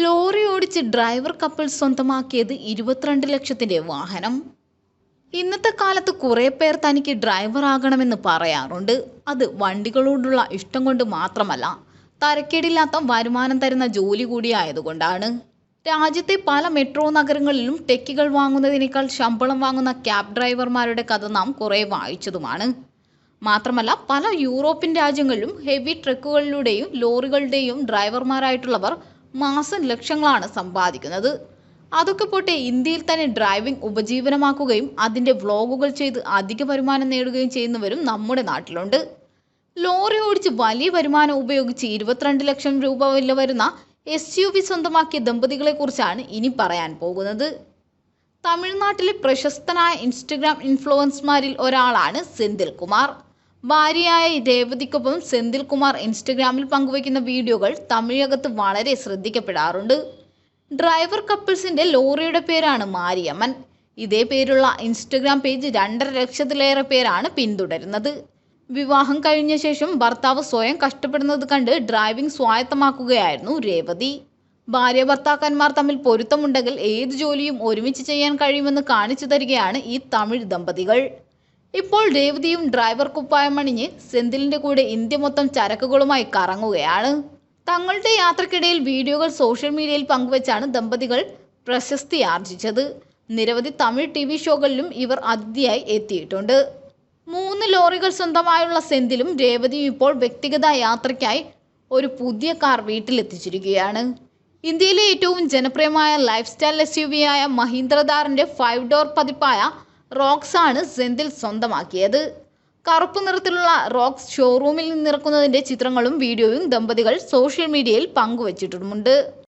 Lorry ഓടിച്ച് driver couple സ്വന്തമാക്കിയത് ഇരുപത്തിരണ്ട് ലക്ഷത്തിന്റെ വാഹനം. ഇന്നത്തെ കാലത്ത് കുറേ പേർ തനിക്ക് ഡ്രൈവർ ആകണമെന്ന് പറയാറുണ്ട്. അത് വണ്ടികളോടുള്ള ഇഷ്ടം കൊണ്ട് മാത്രമല്ല തരക്കേടില്ലാത്ത വരുമാനം തരുന്ന ജോലി കൂടിയായതുകൊണ്ടാണ് രാജ്യത്തെ പല മെട്രോ നഗരങ്ങളിലും ടെക്കികൾ വാങ്ങുന്നതിനേക്കാൾ ശമ്പളം വാങ്ങുന്ന ക്യാബ് ഡ്രൈവർമാരുടെ കഥ നാം കുറേ വായിച്ചതുമാണ്. മാത്രമല്ല പല യൂറോപ്യൻ രാജ്യങ്ങളിലും ഹെവി ട്രക്കുകളിലൂടെയും ലോറികളുടെയും ഡ്രൈവർമാരായിട്ടുള്ളവർ മാസം ലക്ഷങ്ങളാണ് സമ്പാദിക്കുന്നത്. അതൊക്കെ പോട്ടെ ഇന്ത്യയിൽ തന്നെ ഡ്രൈവിംഗ് ഉപജീവനമാക്കുകയും അതിന്റെ വ്ളോഗുകൾ ചെയ്ത് അധിക വരുമാനം നേടുകയും ചെയ്യുന്നവരും നമ്മുടെ നാട്ടിലുണ്ട്. ലോറി ഓടിച്ച് വലിയ വരുമാനം ഉപയോഗിച്ച് ഇരുപത്തിരണ്ട് ലക്ഷം രൂപ വില വരുന്ന എസ് യു വി സ്വന്തമാക്കിയ ദമ്പതികളെക്കുറിച്ചാണ് ഇനി പറയാൻ പോകുന്നത്. തമിഴ്നാട്ടിലെ പ്രശസ്തനായ ഇൻസ്റ്റഗ്രാം ഇൻഫ്ലുവൻസ്മാരിൽ ഒരാളാണ് സെന്തിൽ കുമാർ ഭാര്യയായ ദേവതിക്കൊപ്പം സെന്തിൽ കുമാർ ഇൻസ്റ്റഗ്രാമിൽ പങ്കുവയ്ക്കുന്ന വീഡിയോകൾ തമിഴകത്ത് വളരെ ശ്രദ്ധിക്കപ്പെടാറുണ്ട്. ഡ്രൈവർ കപ്പിൾസിന്റെ ലോറിയുടെ പേരാണ് മാരിയമ്മൻ. ഇതേ പേരുള്ള ഇൻസ്റ്റഗ്രാം പേജ് രണ്ടര ലക്ഷത്തിലേറെ പേരാണ് പിന്തുടരുന്നത്. വിവാഹം കഴിഞ്ഞ ശേഷം ഭർത്താവ് സ്വയം കഷ്ടപ്പെടുന്നത് കണ്ട് ഡ്രൈവിംഗ് സ്വായത്തമാക്കുകയായിരുന്നു രേവതി. ഭാര്യ ഭർത്താക്കന്മാർ തമ്മിൽ പൊരുത്തമുണ്ടെങ്കിൽ ഏത് ജോലിയും ഒരുമിച്ച് ചെയ്യാൻ കഴിയുമെന്ന് കാണിച്ചു തരികയാണ് ഈ തമിഴ് ദമ്പതികൾ. ഇപ്പോൾ രേവതിയും ഡ്രൈവർ കുപ്പായം അണിഞ്ഞ് സെന്തിലിന്റെ കൂടെ ഇന്ത്യ മൊത്തം ചരക്കുകളുമായി കറങ്ങുകയാണ്. തങ്ങളുടെ യാത്രക്കിടയിൽ വീഡിയോകൾ സോഷ്യൽ മീഡിയയിൽ പങ്കുവച്ചാണ് ദമ്പതികൾ പ്രശസ്തി ആർജിച്ചത്. നിരവധി തമിഴ് ടി വി ഷോകളിലും ഇവർ അതിഥിയായി എത്തിയിട്ടുണ്ട്. മൂന്ന് ലോറികൾ സ്വന്തമായുള്ള സെന്തിലും രേവതിയും ഇപ്പോൾ വ്യക്തിഗത യാത്രയ്ക്കായി ഒരു പുതിയ കാർ വീട്ടിലെത്തിച്ചിരിക്കുകയാണ്. ഇന്ത്യയിലെ ഏറ്റവും ജനപ്രിയമായ ലൈഫ് സ്റ്റൈൽ എസ് യു വിയായ മഹീന്ദ്രദാറിന്റെ ഫൈവ് ഡോർ പതിപ്പായ റോക്സ് ആണ് സെന്തിൽ സ്വന്തമാക്കിയത്. കറുപ്പ് നിറത്തിലുള്ള റോക്സ് ഷോറൂമിൽ നിന്നിറക്കുന്നതിന്റെ ചിത്രങ്ങളും വീഡിയോയും ദമ്പതികൾ സോഷ്യൽ മീഡിയയിൽ പങ്കുവച്ചിട്ടുമുണ്ട്.